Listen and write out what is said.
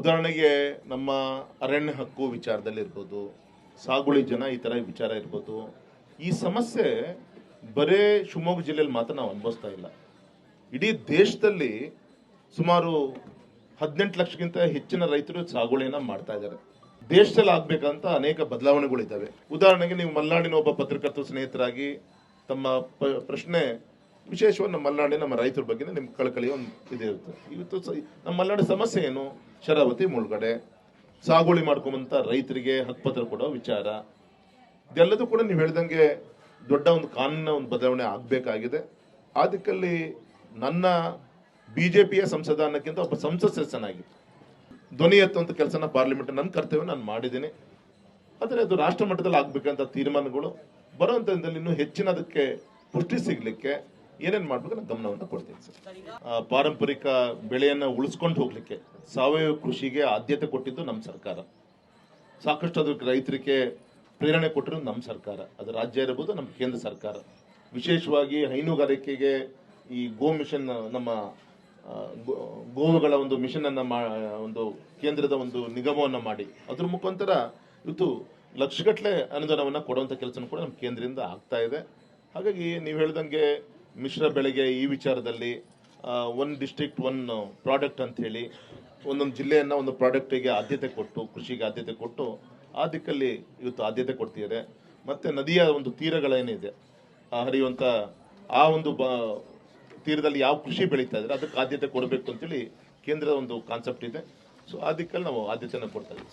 ಉದಾಹರಣೆಗೆ ನಮ್ಮ ಅರಣ್ಯ ಹಕ್ಕು ವಿಚಾರದಲ್ಲಿ ಇರ್ಬೋದು, ಸಾಗುಳಿ ಜನ ಈ ಥರ ವಿಚಾರ ಇರ್ಬೋದು. ಈ ಸಮಸ್ಯೆ ಬರೇ ಶಿವಮೊಗ್ಗ ಜಿಲ್ಲೆಯಲ್ಲಿ ಮಾತ್ರ ನಾವು ಅನುಭವಿಸ್ತಾ ಇಲ್ಲ. ಇಡೀ ದೇಶದಲ್ಲಿ ಸುಮಾರು ಹದಿನೆಂಟು ಲಕ್ಷಕ್ಕಿಂತ ಹೆಚ್ಚಿನ ರೈತರು ಸಾಗುವಳಿಯನ್ನು ಮಾಡ್ತಾ ಇದ್ದಾರೆ. ದೇಶದಲ್ಲಿ ಆಗಬೇಕಂತ ಅನೇಕ ಬದಲಾವಣೆಗಳಿದ್ದಾವೆ. ಉದಾಹರಣೆಗೆ ನೀವು ಮಲೆನಾಡಿನ ಒಬ್ಬ ಪತ್ರಕರ್ತ ಸ್ನೇಹಿತರಾಗಿ ತಮ್ಮ ಪ್ರಶ್ನೆ ವಿಶೇಷವಾಗಿ ನಮ್ಮ ಮಲೆನಾಡಿನ ನಮ್ಮ ರೈತರ ಬಗ್ಗೆ ನಿಮ್ಮ ಕಳಕಳಿ ಒಂದು ಇದಿರುತ್ತೆ ಇವತ್ತು ನಮ್ಮ ಮಲೆನಾಡಿನ ಸಮಸ್ಯೆ ಏನು? ಶರಾವತಿ, ಮುಳುಗಡೆ. ಸಾಗುವಳಿ ಮಾಡ್ಕೊಂಬಂತ ರೈತರಿಗೆ ಹಕ್ಕುಪತ್ರ ಕೊಡೋ ವಿಚಾರ. ಇದೆಲ್ಲದೂ ಕೂಡ ನೀವು ಹೇಳ್ದಂಗೆ ದೊಡ್ಡ ಒಂದು ಕಾನೂನಿನ ಒಂದು ಬದಲಾವಣೆ ಆಗಬೇಕಾಗಿದೆ. ಆ ದಿಕ್ಕಲ್ಲಿ ನನ್ನ ಪಿಯ ಸಂಸದ ಸಂಸದಾನಕ್ಕಿಂತ ಒಬ್ಬ ಸಂಸದ ಸದಸ್ಯನಾಗಿ ಧ್ವನಿ ಎತ್ತುವಂಥ ಕೆಲಸನ ಪಾರ್ಲಿಮೆಂಟ್ ನನ್ನ ಕರ್ತವ್ಯ ನಾನು ಮಾಡಿದ್ದೀನಿ. ಆದರೆ ಅದು ರಾಷ್ಟ್ರ ಮಟ್ಟದಲ್ಲಿ ಆಗಬೇಕಂತ ತೀರ್ಮಾನಗಳು ಬರುವಂಥದ್ದಲ್ಲಿ ಇನ್ನೂ ಹೆಚ್ಚಿನ ಅದಕ್ಕೆ ಪುಷ್ಟಿ ಸಿಗ್ಲಿಕ್ಕೆ ಏನೇನ್ ಮಾಡಬೇಕು ನಾನು ಗಮನವನ್ನು ಕೊಡ್ತೀನಿ ಸರ್. ಪಾರಂಪರಿಕ ಬೆಳೆಯನ್ನು ಉಳಿಸ್ಕೊಂಡು ಹೋಗಲಿಕ್ಕೆ ಸಾವಯವ ಕೃಷಿಗೆ ಆದ್ಯತೆ ಕೊಟ್ಟಿದ್ದು ನಮ್ಮ ಸರ್ಕಾರ. ಸಾಕಷ್ಟು ಅದಕ್ಕೆ ರೈತರಿಗೆ ಪ್ರೇರಣೆ ಕೊಟ್ಟಿರೋದು ನಮ್ಮ ಸರ್ಕಾರ. ಅದು ರಾಜ್ಯ ಇರಬಹುದು ನಮ್ಮ ಕೇಂದ್ರ ಸರ್ಕಾರ. ವಿಶೇಷವಾಗಿ ಹೈನುಗಾರಿಕೆಗೆ ಈ ಗೋ ಮಿಷನ್, ನಮ್ಮ ಗೋವುಗಳ ಒಂದು ಮಿಷನನ್ನು ಮಾ, ಒಂದು ಕೇಂದ್ರದ ಒಂದು ನಿಗಮವನ್ನು ಮಾಡಿ. ಅದ್ರ ಮುಖಾಂತರ ಇವತ್ತು ಲಕ್ಷಗಟ್ಟಲೆ ಅನುದಾನವನ್ನು ಕೊಡುವಂಥ ಕೆಲಸ ಕೂಡ ನಮ್ಮ ಕೇಂದ್ರದಿಂದ ಆಗ್ತಾ ಇದೆ. ಹಾಗಾಗಿ ನೀವು ಹೇಳ್ದಂಗೆ ಮಿಶ್ರ ಬೆಳೆಗೆ ಈ ವಿಚಾರದಲ್ಲಿ ಒನ್ ಡಿಸ್ಟ್ರಿಕ್ಟ್ ಒನ್ ಪ್ರಾಡಕ್ಟ್ ಅಂತ ಹೇಳಿ, ಒಂದೊಂದು ಜಿಲ್ಲೆಯನ್ನು ಒಂದು ಪ್ರಾಡಕ್ಟಿಗೆ ಆದ್ಯತೆ ಕೊಟ್ಟು, ಕೃಷಿಗೆ ಆದ್ಯತೆ ಕೊಟ್ಟು, ಆ ದಿಕ್ಕಲ್ಲಿ ಇವತ್ತು ಆದ್ಯತೆ ಕೊಡ್ತಿದ್ದಾರೆ. ಮತ್ತು ನದಿಯ ಒಂದು ತೀರಗಳೇನಿದೆ ಹರಿಯುವಂಥ ಆ ಒಂದು ಬ, ತೀರದಲ್ಲಿ ಯಾವ ಕೃಷಿ ಬೆಳೀತಾ ಇದ್ದಾರೆ, ಅದಕ್ಕೆ ಆದ್ಯತೆ ಕೊಡಬೇಕು ಅಂತೇಳಿ ಕೇಂದ್ರದ ಒಂದು ಕಾನ್ಸೆಪ್ಟ್ ಇದೆ. ಸೊ ಆ ದಿಕ್ಕಲ್ಲಿ ನಾವು ಆದ್ಯತೆಯನ್ನು ಕೊಡ್ತಾ ಇದ್ದೀವಿ.